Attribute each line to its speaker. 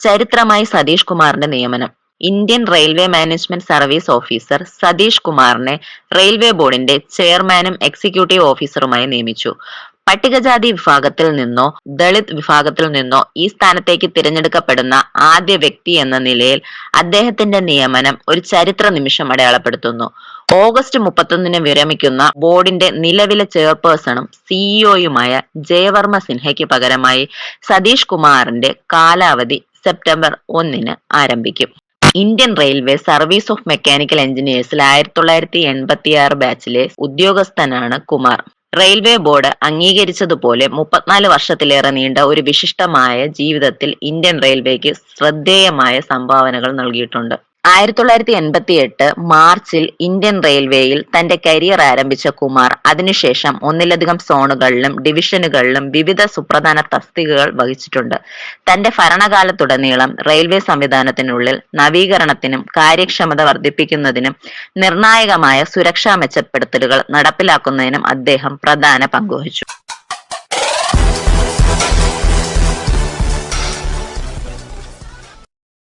Speaker 1: ചരിത്രമായി സതീഷ് കുമാറിന്റെ നിയമനം. Indian railway management service officer Satish കുമാറിനെ റെയിൽവേ ബോർഡിന്റെ ചെയർമാനും എക്സിക്യൂട്ടീവ് ഓഫീസറുമായി നിയമിച്ചു. പട്ടികജാതി വിഭാഗത്തിൽ നിന്നോ ദളിത് വിഭാഗത്തിൽ നിന്നോ ഈ സ്ഥാനത്തേക്ക് തിരഞ്ഞെടുക്കപ്പെടുന്ന ആദ്യ വ്യക്തി എന്ന നിലയിൽ അദ്ദേഹത്തിന്റെ നിയമനം ഒരു ചരിത്ര നിമിഷം അടയാളപ്പെടുത്തുന്നു. ഓഗസ്റ്റ് മുപ്പത്തൊന്നിന് വിരമിക്കുന്ന ബോർഡിന്റെ നിലവിലെ ചെയർപേഴ്സണും സിഇഒയുമായ ജയവർമ്മ സിൻഹയ്ക്ക് പകരമായി സതീഷ് കുമാറിന്റെ കാലാവധി സെപ്റ്റംബർ ഒന്നിന് ആരംഭിക്കും. Indian railway service of mechanical എഞ്ചിനീയേഴ്സിൽ ആയിരത്തി തൊള്ളായിരത്തി എൺപത്തി ആറ് ബാച്ചിലെ ഉദ്യോഗസ്ഥനാണ് കുമാർ. റെയിൽവേ ബോർഡ് അംഗീകരിച്ചതുപോലെ മുപ്പത്തിനാല് വർഷത്തിലേറെ നീണ്ട ഒരു വിശിഷ്ടമായ ജീവിതത്തിൽ ഇന്ത്യൻ റെയിൽവേക്ക് ശ്രദ്ധേയമായ സംഭാവനകൾ നൽകിയിട്ടുണ്ട്. ആയിരത്തി തൊള്ളായിരത്തി എൺപത്തി എട്ട് മാർച്ചിൽ ഇന്ത്യൻ റെയിൽവേയിൽ തന്റെ കരിയർ ആരംഭിച്ച കുമാർ. അതിനുശേഷം ഒന്നിലധികം സോണുകളിലും ഡിവിഷനുകളിലും വിവിധ സുപ്രധാന തസ്തികകൾ വഹിച്ചിട്ടുണ്ട്. തന്റെ ഭരണകാലത്തുടനീളം റെയിൽവേ സംവിധാനത്തിനുള്ളിൽ നവീകരണത്തിനും കാര്യക്ഷമത വർദ്ധിപ്പിക്കുന്നതിനും നിർണായകമായ സുരക്ഷാ മെച്ചപ്പെടുത്തലുകൾ നടപ്പിലാക്കുന്നതിനും അദ്ദേഹം പ്രധാന പങ്കുവഹിച്ചു